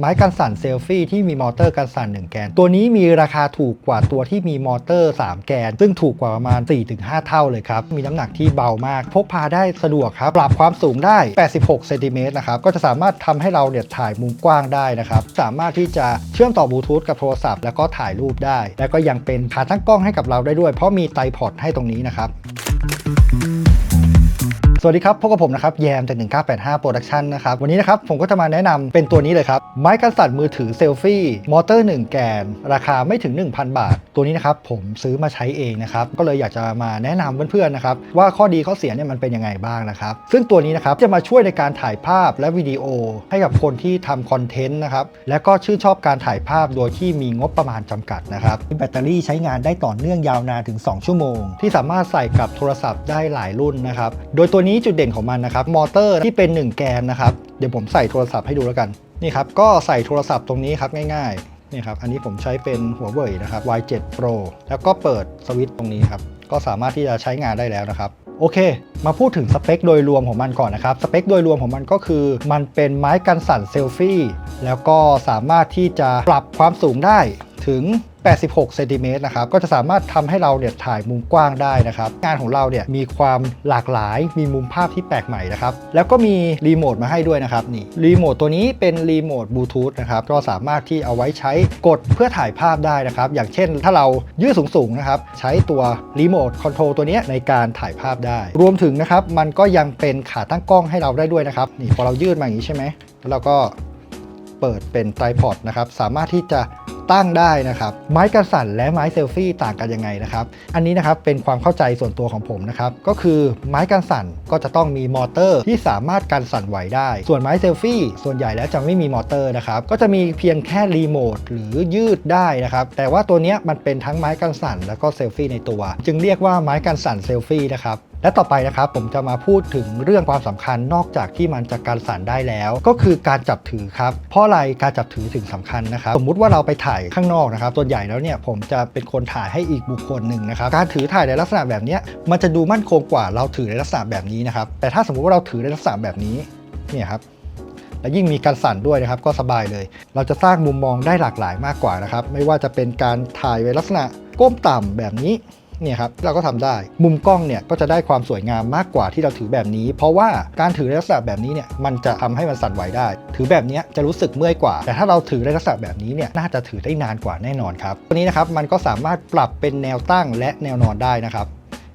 ไม้กันสั่นเซลฟี่ที่มีมอเตอร์กันสั่น 1 แกน ตัวนี้มีราคาถูกกว่าตัวที่มีมอเตอร์ 3 แกน ซึ่งถูกกว่าประมาณ 4-5 เท่าเลยครับ มีน้ำหนักที่เบามาก พกพาได้สะดวกครับ ปรับความสูงได้ 86เซนติเมตรนะครับ ก็จะสามารถทำให้เราเนี่ยถ่ายมุมกว้างได้นะครับ สามารถที่จะเชื่อมต่อบลูทูธกับโทรศัพท์แล้วก็ถ่ายรูปได้ แล้วก็ยังเป็นขาตั้งกล้องให้กับเราได้ด้วย เพราะมีไตรพอดให้ตรงนี้นะครับ สวัสดีครับพบกับผมนะครับแยมจาก 1985 Production นะครับ วันนี้นะครับผมก็จะมาแนะนำเป็นตัวนี้เลยครับ ไม้กันสั่นมือถือเซลฟี่ มอเตอร์ 1 แกน ราคาไม่ถึง 1,000 บาท ตัวนี้นะครับผมซื้อมาใช้เองนะครับ ก็เลยอยากจะมาแนะนำเพื่อนๆนะครับว่าข้อดีข้อเสียเนี่ยมันเป็นยังไงบ้างนะครับ ซึ่งตัวนี้นะครับจะมาช่วยในการถ่ายภาพและวิดีโอ ให้กับคนที่ทำคอนเทนต์นะครับและก็ชื่นชอบการถ่ายภาพโดยที่มีงบประมาณจำกัดนะครับแบตเตอรี่ใช้งานได้ต่อเนื่องยาวนานถึง 2 ชั่วโมง ที่สามารถใส่กับโทรศัพท์ได้หลายรุ่นนะครับโดยตัวนี้จุดเด่นของมันนะครับมอเตอร์ที่เป็น 1 แกนนะครับเดี๋ยวผมใส่โทรศัพท์ให้ดูแล้วกันนี่ครับก็ใส่โทรศัพท์ตรงนี้ครับง่ายๆนี่ครับอันนี้ผมใช้เป็นหัวเว่ยนะครับ Y7 Pro แล้วก็เปิดสวิตช์ตรงนี้ครับก็สามารถที่จะใช้งานได้แล้วนะครับโอเค มาพูดถึงสเปคโดยรวมของมันก่อนนะครับ สเปคโดยรวมของมันก็คือ มันเป็นไม้กันสั่นเซลฟี่ แล้วก็สามารถที่จะปรับความสูงได้ถึง 86เซนติเมตรนะครับก็จะสามารถทำให้เราเนี่ยถ่ายมุมกว้างได้นะครับงานของเราเนี่ยมีความหลากหลายมีมุมภาพที่แปลกใหม่นะครับแล้วก็มีรีโมทมาให้ด้วยนะครับนี่รีโมทตัวนี้เป็นรีโมทบลูทูธนะครับก็สามารถที่เอาไว้ใช้กดเพื่อถ่ายภาพได้นะครับ อย่างเช่นถ้าเรายืดสูงๆนะครับใช้ตัวรีโมทคอนโทรลตัวนี้ในการถ่ายภาพได้ รวมถึงนะครับมันก็ยังเป็นขาตั้งกล้องให้เราได้ด้วยนะครับนี่พอเรายืดมาอย่างนี้ใช่ไหมแล้วเราก็ เปิดเป็นไตรพอดนะครับ สามารถที่จะตั้งได้นะครับ ไม้กันสั่นและไม้เซลฟี่ต่างกันยังไงนะครับ อันนี้นะครับเป็นความเข้าใจส่วนตัวของผมนะครับ ก็คือไม้กันสั่นก็จะต้องมีมอเตอร์ที่สามารถกันสั่นไหวได้ ส่วนไม้เซลฟี่ส่วนใหญ่แล้วจะไม่มีมอเตอร์นะครับ ก็จะมีเพียงแค่รีโมทหรือยืดได้นะครับ แต่ว่าตัวนี้มันเป็นทั้งไม้กันสั่นแล้วก็เซลฟี่ในตัว จึงเรียกว่าไม้กันสั่นเซลฟี่นะครับ และต่อไปนะครับผมจะมาพูดถึงเรื่องความสำคัญนอกจากที่มันจะการสั่นได้แล้ว ก็คือการจับถือครับเพราะอะไรการจับถือถึงสำคัญนะครับสมมุติว่าเราไปถ่ายข้างนอกนะครับส่วนใหญ่แล้วเนี่ยผมจะเป็นคนถ่ายให้อีกบุคคลหนึ่งนะครับการถือถ่ายในลักษณะแบบนี้มันจะดูมั่นคงกว่าเราถือในลักษณะแบบนี้นะครับแต่ถ้าสมมุติว่าเราถือในลักษณะแบบนี้เนี่ยครับและยิ่งมีการสั่นด้วยนะครับก็สบายเลย เราจะสร้างมุมมองได้หลากหลายมากกว่านะครับ ไม่ว่าจะเป็นการถ่ายในลักษณะก้มต่ำแบบนี้ เนี่ยครับเราก็ทำได้ มุมกล้องเนี่ยก็จะได้ความสวยงามมากกว่าที่เราถือแบบนี้ เพราะว่าการถือในลักษณะแบบนี้เนี่ยมันจะทำให้มันสั่นไหวได้ ถือแบบนี้จะรู้สึกเมื่อยกว่า แต่ถ้าเราถือในลักษณะแบบนี้เนี่ยน่าจะถือได้นานกว่าแน่นอนครับตัวนี้นะครับมันก็สามารถปรับเป็นแนวตั้งและแนวนอนได้นะครับ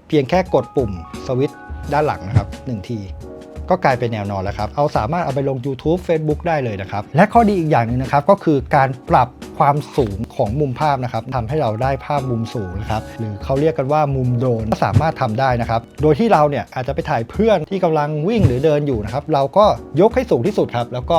เพียงแค่กดปุ่มสวิตช์ด้านหลังนะครับหนึ่งที ก็กลายเป็นแนวนอนแล้วครับ เอาสามารถเอาไปลง YouTube Facebook ได้เลยนะครับ และข้อดีอีกอย่างหนึ่งนะครับก็คือการปรับความสูงของมุมภาพนะครับทำให้เราได้ภาพมุมสูงนะครับหรือเขาเรียกกันว่ามุมโดนก็สามารถทำได้นะครับ โดยที่เราเนี่ยอาจจะไปถ่ายเพื่อนที่กำลังวิ่งหรือเดินอยู่นะครับเราก็ยกให้สูงที่สุดครับแล้วก็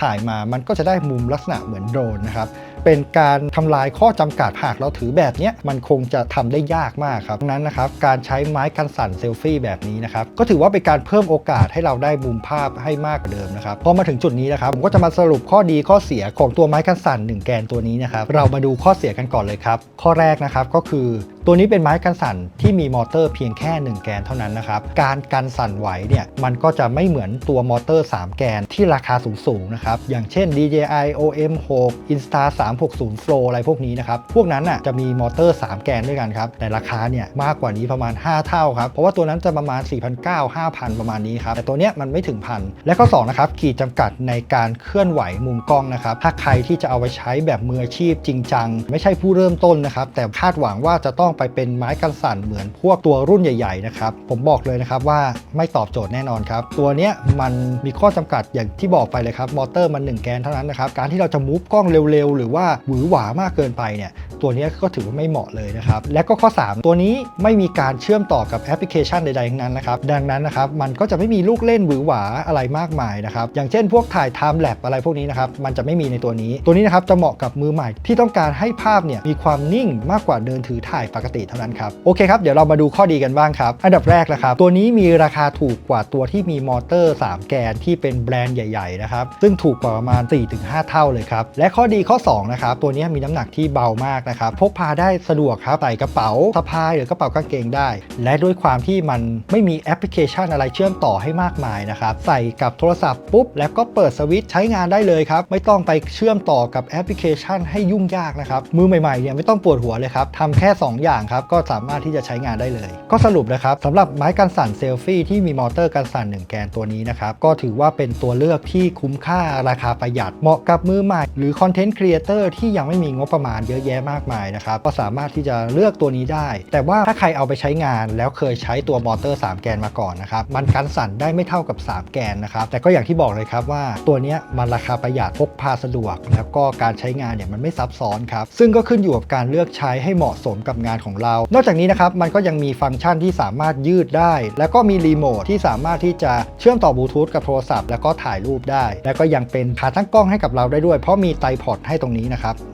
ถ่ายมามันก็จะได้มุมลักษณะเหมือนโดรนนะครับ เป็นการทำลายข้อจำกัดหากเราถือแบบนี้มันคงจะทำได้ยากมากครับดังนั้นนะครับการใช้ไม้กันสั่นเซลฟี่แบบนี้นะครับก็ถือว่าเป็นการเพิ่มโอกาสให้เราได้มุมภาพให้มากกว่าเดิมนะครับพอมาถึงจุดนี้นะครับผมก็จะมาสรุปข้อดีข้อเสียของตัวไม้กันสั่น 1 แกนตัวนี้นะครับเรามาดูข้อเสียกันก่อนเลยครับข้อแรกนะครับก็คือตัวนี้เป็นไม้กันสั่นที่มีมอเตอร์เพียงแค่ 1 แกนเท่านั้นนะครับ การกันสั่นไหวเนี่ยมันก็จะไม่เหมือนตัวมอเตอร์ 3 แกนที่ราคาสูงๆนะครับ อย่างเช่น DJI OM6 Insta 360 Flow อะไรพวกนี้นะครับ พวกนั้นน่ะจะมีมอเตอร์ 3 แกนด้วยกันครับ แต่ราคาเนี่ยมากกว่านี้ประมาณ 5 เท่าครับ เพราะว่าตัวนั้นจะประมาณ 4,900 5,000 ประมาณนี้ครับ แต่ตัวเนี้ยมันไม่ถึงพัน และข้อ2นะครับ ขีดจำกัดในการเคลื่อนไหวมุมกล้องนะครับ ถ้าใครที่จะเอาไปใช้แบบมืออาชีพจริงจัง ไม่ใช่ผู้เริ่มต้นนะครับ แต่คาดหวังว่าจะต้องไปเป็นไม้กันสั่นเหมือนพวกตัวรุ่นใหญ่ๆนะครับ ผมบอกเลยนะครับว่าไม่ตอบโจทย์แน่นอนครับ ตัวเนี้ยมันมีข้อจำกัดอย่างที่บอกไปเลยครับ มอเตอร์มัน 1 แกนเท่านั้นนะครับ การที่เราจะมูฟกล้องเร็วๆ หรือว่าาหวือหวามากเกินไปเนี่ยตัวนี้ก็ถือว่าไม่เหมาะเลยนะครับ และก็ข้อ 3 ตัวนี้ไม่มีการเชื่อมต่อกับแอปพลิเคชันใดๆทั้งนั้นนะครับ ดังนั้นนะครับมันก็จะไม่มีลูกเล่นหวือหวาอะไรมากมายนะครับ อย่างเช่นพวกถ่ายไทม์แลปอะไรพวกนี้นะครับ มันจะไม่มีในตัวนี้ ตัวนี้นะครับจะเหมาะกับมือใหม่ที่ต้องการให้ภาพเนี่ยมีความนิ่งมากกว่าเดินถือถ่ายปกติเท่านั้นครับ โอเคครับ เดี๋ยวเรามาดูข้อดีกันบ้างครับ อันดับแรกนะครับ ตัวนี้มีราคาถูกกว่าตัวที่มีมอเตอร์ 3 แกนที่เป็นแบรนด์ใหญ่ๆนะครับ ซึ่งถูกกว่าประมาณ 4-5 เท่าเลยครับ และข้อดีข้อ2นะครับตัวนี้มีน้ำหนักที่เบามากนะครับพกพาได้สะดวกครับใส่กระเป๋าสะพายหรือกระเป๋ากางเกงได้ และด้วยความที่มันไม่มีแอปพลิเคชันอะไรเชื่อมต่อให้มากมายนะครับใส่กับโทรศัพท์ปุ๊บแล้วก็เปิดสวิตช์ใช้งานได้เลยครับไม่ต้องไปเชื่อมต่อกับแอปพลิเคชันให้ยุ่งยากนะครับมือใหม่ๆเนี่ยไม่ต้องปวดหัวเลยครับทำแค่ 2 อย่างครับก็สามารถที่จะใช้งานได้เลย ก็สรุปนะครับสำหรับไม้กันสั่นเซลฟี่ที่มีมอเตอร์กันสั่น 1 แกนตัวนี้นะครับก็ถือว่าเป็นตัวเลือกที่คุ้มค่าราคาประหยัดเหมาะกับมือใหม่ หรือคอนเทนต์ครีเอเตอร์ที่ยังไม่มีงบประมาณเยอะแยะมากมายนะครับก็สามารถที่จะเลือกตัวนี้ได้ แต่ว่าถ้าใครเอาไปใช้งานแล้วเคยใช้ตัวมอเตอร์ 3 แกนมาก่อนนะครับมันกันสั่นได้ไม่เท่ากับ 3 แกนนะครับแต่ก็อย่างที่บอกเลยครับว่าตัวนี้มันราคาประหยัดพกพาสะดวก แล้วก็การใช้งานเนี่ยมันไม่ซับซ้อนครับซึ่งก็ขึ้นอยู่กับการเลือกใช้ให้เหมาะสมกับงานของเรา นอกจากนี้นะครับมันก็ยังมีฟังก์ชันที่สามารถยืดได้ แล้วก็มีรีโมทที่สามารถที่จะเชื่อมต่อบลูทูธกับโทรศัพท์แล้วก็ถ่ายรูปได้ แล้วก็ยังเป็นขาตั้งกล้องให้กับเราได้ด้วย เพราะมีไตพอดให้ตรงนี้นะครับ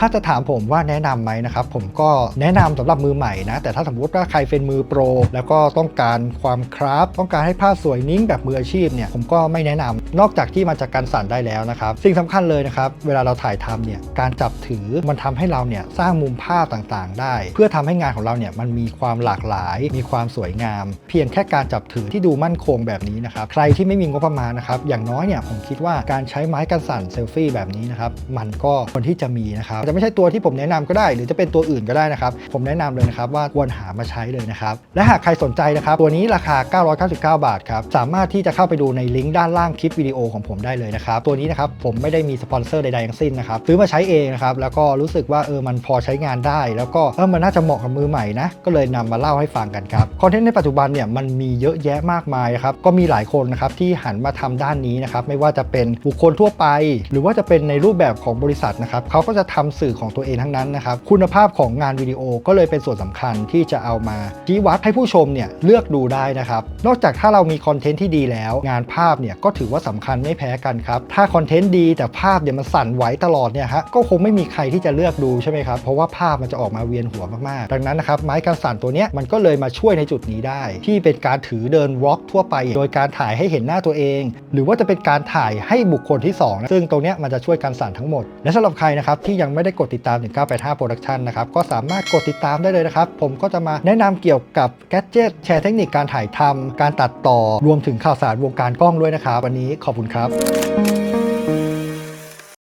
ถ้าจะถามผมว่าแนะนำไหมนะครับผมก็แนะนำสำหรับมือใหม่นะแต่ถ้าสมมติว่าใครเป็นมือโปร แล้วก็ต้องการความคราฟต้องการให้ภาพสวยนิ่งแบบมืออาชีพเนี่ยผมก็ไม่แนะนำนอกจากที่มันจะกันสั่นได้แล้วนะครับสิ่งสำคัญเลยนะครับเวลาเราถ่ายทำเนี่ยการจับถือมันทำให้เราเนี่ยสร้างมุมภาพต่างๆ ได้ เพื่อทำให้งานของเราเนี่ยมันมีความหลากหลาย มีความสวยงาม เพียงแค่การจับถือที่ดูมั่นคงแบบนี้นะครับใครที่ไม่มีงบประมาณนะครับอย่างน้อยเนี่ยผมคิดว่าการใช้ไม้กันสั่นเซลฟี่แบบนี้นะครับมันก็ควรที่จะมีนะครับจะไม่ใช่ตัวที่ผมแนะนำก็ได้ หรือจะเป็นตัวอื่นก็ได้นะครับ ผมแนะนำเลยนะครับว่าควรหามาใช้เลยนะครับและหากใครสนใจนะครับตัวนี้ราคา 999 บาทครับสามารถที่จะเข้าไปดูในลิงก์ด้านล่างคลิปวิดีโอของผมได้เลยนะครับตัวนี้นะครับผมไม่ได้มีสปอนเซอร์ใดๆทั้งสิ้นนะครับซื้อมาใช้เองนะครับแล้วก็รู้สึกว่าเออมันพอใช้งานได้ แล้วก็เออมันน่าจะเหมาะกับมือใหม่นะก็เลยนำมาเล่าให้ฟังกันครับคอนเทนต์ในปัจจุบันเนี่ยมันมีเยอะแยะมากมายครับก็มีหลายคนนะครับที่หันมาทำด้านนี้นะครับไม่ว่าจะเป็นบุคคลทั่วไป หรือว่าจะเป็นในรูปแบบของบริษัทนะครับเขาก็จะทำสื่อของตัวเองทั้งนั้นนะครับ คุณภาพของงานวิดีโอก็เลยเป็นส่วนสำคัญที่จะเอามาชี้วัดให้ผู้ชมเนี่ยเลือกดูได้นะครับ นอกจากถ้าเรามีคอนเทนต์ที่ดีแล้ว งานภาพเนี่ยก็ถือว่าสำคัญไม่แพ้กันครับ ถ้าคอนเทนต์ดีแต่ภาพเนี่ยมันสั่นไหวตลอดเนี่ยฮะก็คงไม่มีใครที่จะเลือกดูใช่ไหมครับ เพราะว่าภาพมันจะออกมาเวียนหัวมากๆ ดังนั้นนะครับไม้กันสั่นตัวเนี้ยมันก็เลยมาช่วยในจุดนี้ได้ ที่เป็นการถือเดินวอล์กทั่วไป โดยการถ่ายให้เห็นหน้าตัวเอง หรือว่าจะเป็นการถ่ายให้บุคคลที่2นะซึ่งตรงเนี้ยมันจะช่วยการสั่นทั้งหมด และสำหรับใครนะครับที่ยังไม่ได้กดติดตาม 1985 Production นะครับ ก็สามารถกดติดตามได้เลยนะครับ ผมก็จะมาแนะนำเกี่ยวกับแกดเจิตแชร์เทคนิคการถ่ายทำการตัดต่อ รวมถึงข่าวสารวงการกล้องด้วยนะครับ วันนี้ขอบคุณครับ